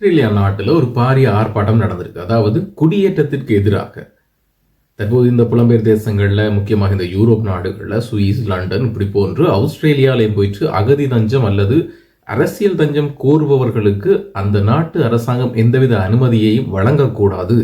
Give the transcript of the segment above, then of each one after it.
Australia நாட்டில் ஒரு பாரிய ஆர்ப்பாட்டம் நடந்திருக்கு. அதாவது குடியேற்றத்திற்கு எதிராக. தற்போது இந்த புலம்பெயர் தேசங்களில் முக்கியமாக இந்த யூரோப் நாடுகளில் சுவிஸ் லண்டன் இப்படி போன்று ஆஸ்திரேலியாலையும் போயிட்டு அகதி தஞ்சம் அல்லது அரசியல் தஞ்சம் கோருபவர்களுக்கு அந்த நாட்டு அரசாங்கம் எந்தவித அனுமதியையும் வழங்கக்கூடாது.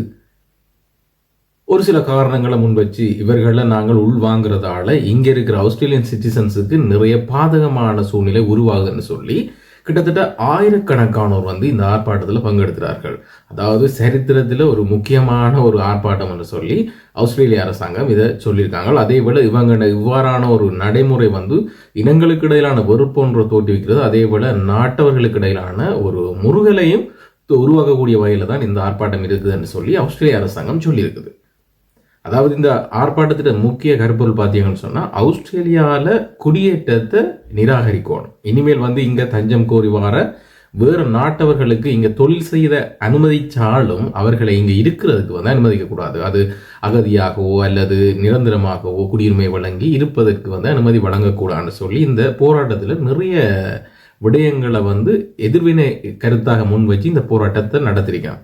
ஒரு சில காரணங்களை முன் வச்சு இவர்களை நாங்கள் உள்வாங்கிறதால இங்கே இருக்கிற ஆஸ்திரேலியன் சிட்டிசன்ஸுக்கு நிறைய பாதகமான சூழ்நிலை உருவாகுதுன்னு சொல்லி கிட்டத்தட்ட ஆயிரக்கணக்கானோர் வந்து இந்த ஆர்ப்பாட்டத்தில் பங்கெடுக்கிறார்கள். அதாவது சரித்திரத்தில் ஒரு முக்கியமான ஒரு ஆர்ப்பாட்டம் என்று சொல்லி ஆஸ்திரேலிய அரசாங்கம் இதை சொல்லியிருக்காங்க. அதே போல இவங்க இவ்வாறான ஒரு நடைமுறை வந்து இனங்களுக்கு இடையிலான வெறுப்பு ஒன்று தோற்றுவிக்கிறது அதே போல நாட்டவர்களுக்கு இடையிலான ஒரு முருகலையும் உருவாக்கக்கூடிய வகையில் தான் இந்த ஆர்ப்பாட்டம் இருக்குதுன்னு சொல்லி ஆஸ்திரேலிய அரசாங்கம் சொல்லியிருக்குது. அதாவது இந்த ஆர்ப்பாட்டத்திட்ட முக்கிய கருப்பொருள் பார்த்தீங்கன்னு சொன்னால் ஆஸ்திரேலியாவில் குடியேற்றத்தை நிராகரிக்கணும். இனிமேல் வந்து இங்கே தஞ்சம் கோரி வர வேறு நாட்டவர்களுக்கு இங்கே தொழில் செய்த அனுமதிச்சாலும் அவர்களை இங்கே இருக்கிறதுக்கு வந்து அனுமதிக்கக்கூடாது அது அகதியாகவோ அல்லது நிரந்தரமாகவோ குடியுரிமை வழங்கி இருப்பதற்கு வந்து அனுமதி வழங்கக்கூடாதுன்னு சொல்லி இந்த போராட்டத்தில் நிறைய விடயங்களை வந்து எதிர்வினை கருத்தாக முன் வச்சு இந்த போராட்டத்தை நடத்திருக்கான்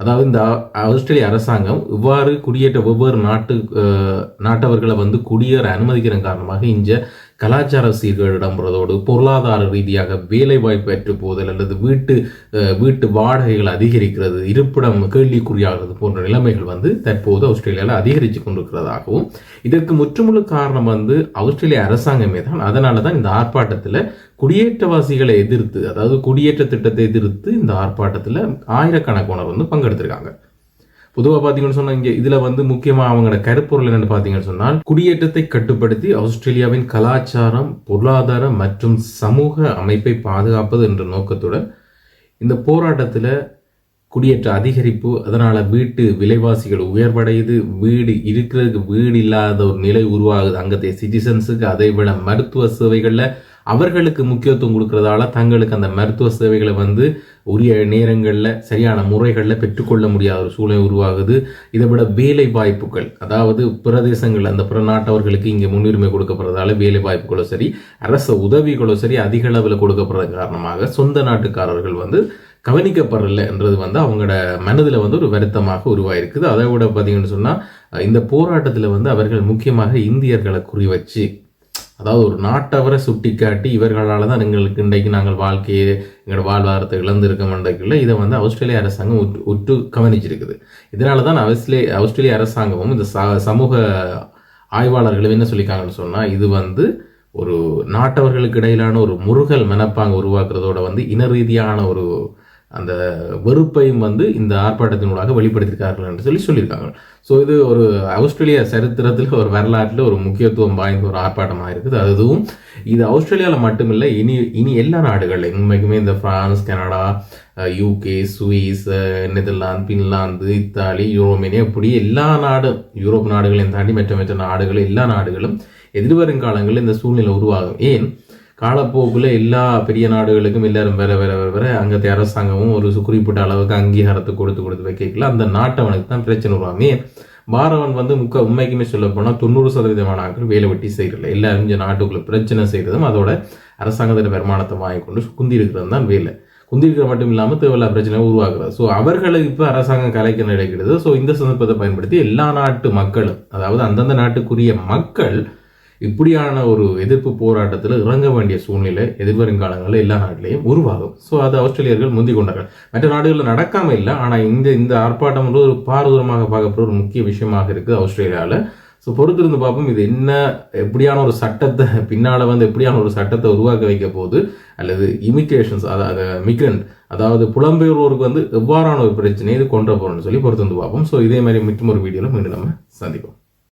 அதாவது இந்த ஆஸ்திரேலிய அரசாங்கம் இவ்வாறு குடியேற்ற ஒவ்வொரு நாட்டு நாட்டவர்களை வந்து குடியேற அனுமதிக்கிற காரணமாக இங்கே கலாச்சார சீர்கள் இடம்புறதோடு பொருளாதார ரீதியாக வேலைவாய்ப்பு ஏற்று போதல் அல்லது வீட்டு வீட்டு வாடகைகள் அதிகரிக்கிறது இருப்பிடம் கேள்விக்குறியாகிறது போன்ற நிலைமைகள் வந்து தற்போது ஆஸ்திரேலியாவில் அதிகரித்து கொண்டிருக்கிறதாகவும் இதற்கு முற்றுமுழு காரணம் வந்து ஆஸ்திரேலிய அரசாங்கமே தான். அதனால தான் இந்த ஆர்ப்பாட்டத்தில் குடியேற்றவாசிகளை எதிர்த்து அதாவது குடியேற்ற திட்டத்தை எதிர்த்து இந்த ஆர்ப்பாட்டத்தில் ஆயிரக்கணக்கானவர் வந்து பங்கெடுத்திருக்காங்க. பொதுவாக பார்த்தீங்கன்னு சொன்னால் இங்கே இதில் வந்து முக்கியமாக அவங்களோட கருப்பொருள் என்னென்னு பார்த்தீங்கன்னு சொன்னால் குடியேற்றத்தை கட்டுப்படுத்தி ஆஸ்திரேலியாவின் கலாச்சாரம் பொருளாதார மற்றும் சமூக அமைப்பை பாதுகாப்பது என்ற நோக்கத்துடன் இந்த போராட்டத்தில் குடியேற்ற அதிகரிப்பு அதனால் வீட்டு விலைவாசிகள் உயர்வடையுது வீடு இருக்கிறதுக்கு வீடு இல்லாத ஒரு நிலை உருவாகுது. அங்கத்தைய சிட்டிசன்ஸுக்கு அதை விட மருத்துவ சேவைகளில் அவர்களுக்கு முக்கியத்துவம் கொடுக்கறதால தங்களுக்கு அந்த மருத்துவ சேவைகளை வந்து உரிய நேரங்களில் சரியான முறைகளில் பெற்றுக்கொள்ள முடியாத ஒரு சூழ்நிலை உருவாகுது. இதை விட வேலை வாய்ப்புகள் அதாவது பிரதேசங்கள் அந்த பிற நாட்டவர்களுக்கு இங்கே முன்னுரிமை கொடுக்கப்படுறதால வேலை வாய்ப்புகளோ சரி அரச உதவிகளோ சரி அதிக அளவில் கொடுக்கப்படுறது காரணமாக சொந்த நாட்டுக்காரர்கள் வந்து கவனிக்கப்படலை என்றது வந்து அவங்களோட மனதில் வந்து ஒரு வருத்தமாக உருவாயிருக்குது. அதை விட பார்த்தீங்கன்னு சொன்னால் இந்த போராட்டத்தில் வந்து அவர்கள் முக்கியமாக இந்தியர்களை குறி வச்சு அதாவது ஒரு நாட்டவரை சுட்டி காட்டி இவர்களால் தான் எங்களுக்கு இன்றைக்கு நாங்கள் வாழ்க்கையை எங்களோட வாழ்வாதாரத்தை இழந்திருக்க இதை வந்து ஆஸ்திரேலிய அரசாங்கம் உற்று உற்று கவனிச்சிருக்குது. இதனால தான் ஆஸ்திரேலிய ஆஸ்திரேலிய அரசாங்கமும் இந்த சமூக ஆய்வாளர்களும் என்ன சொல்லியிருக்காங்கன்னு சொன்னால் இது வந்து ஒரு நாட்டவர்களுக்கு இடையிலான ஒரு முருகல் மனப்பாங்க உருவாக்குறதோட வந்து இன ரீதியான ஒரு அந்த வெறுப்பையும் வந்து இந்த ஆர்ப்பாட்டத்தினூடாக வெளிப்படுத்தியிருக்கார்கள் என்று சொல்லி சொல்லியிருக்காங்க. ஸோ இது ஒரு ஆஸ்திரேலிய சரித்திரத்தில் ஒரு வரலாற்றில் ஒரு முக்கியத்துவம் வாய்ந்த ஒரு ஆர்ப்பாட்டமாக இருக்குது. அதுவும் இது ஆஸ்திரேலியாவில் மட்டுமில்லை இனி இனி எல்லா நாடுகளில் உண்மைக்குமே இந்த France Canada UK Swiss Netherlands Finland Italy யூரோமேனியா இப்படி எல்லா நாடும் யூரோப் நாடுகளையும் தாண்டி மற்ற மற்ற நாடுகள் எல்லா நாடுகளும் எதிர்வரும் காலங்களில் இந்த சூழ்நிலை உருவாகும். ஏன்? காலப்போக்கில் எல்லா பெரிய நாடுகளுக்கும் எல்லாரும் வேற வேற வேற வேற அங்கத்தை அரசாங்கமும் ஒரு குறிப்பிட்ட அளவுக்கு அங்கீகாரத்தை கொடுத்து கொடுத்து வைக்கல. அந்த நாட்டவனுக்கு தான் பிரச்சனை வருவாமே பாரவன் வந்து முக்க உண்மைக்குமே சொல்ல போனால் தொண்ணூறு சதவீதமான ஆட்கள் வேலை வெட்டி செய்யறதில்ல. எல்லாரும் இந்த நாட்டுக்குள்ள பிரச்சனை செய்கிறதும் அதோட அரசாங்கத்தின் வருமானத்தை வாங்கி கொண்டு குந்தி இருக்கிறது தான் வேலை. குந்தி இருக்கிற மட்டும் இல்லாமல் தேவையில்லா பிரச்சனை உருவாக்குறது ஸோ அவர்களுக்கு இப்போ அரசாங்கம் கலைக்க நினைக்கிறது. ஸோ இந்த சந்தர்ப்பத்தை பயன்படுத்தி எல்லா நாட்டு மக்களும் அதாவது அந்தந்த நாட்டுக்குரிய மக்கள் இப்படியான ஒரு எதிர்ப்பு போராட்டத்தில் இறங்க வேண்டிய சூழ்நிலை எதிர்வரும் காலங்களில் எல்லா நாட்டிலையும் உருவாகும். ஸோ அது ஆஸ்திரேலியர்கள் முந்தி கொண்டார்கள் மற்ற நாடுகளில் நடக்காமல் இல்லை ஆனால் இந்த இந்த ஆர்ப்பாட்டம் ஒரு பாரதூரமாக பார்க்கப்படுற ஒரு முக்கிய விஷயமாக இருக்குது ஆஸ்திரேலியாவில் ஸோ பொறுத்திருந்து பார்ப்போம் இது என்ன எப்படியான ஒரு சட்டத்தை பின்னால் வந்து எப்படியான ஒரு சட்டத்தை உருவாக்க வைக்க போது அல்லது இமிக்ரேஷன்ஸ் அதாவது மிக்ரண்ட் அதாவது புலம்பெயர்வோருக்கு வந்து எவ்வாறான ஒரு பிரச்சனையை இது கொண்டு போகிறோம்னு சொல்லி பொறுத்திருந்து பார்ப்போம். ஸோ இதே மாதிரி மிட்டும் ஒரு வீடியோவில் மீண்டும் நம்ம சந்திப்போம்.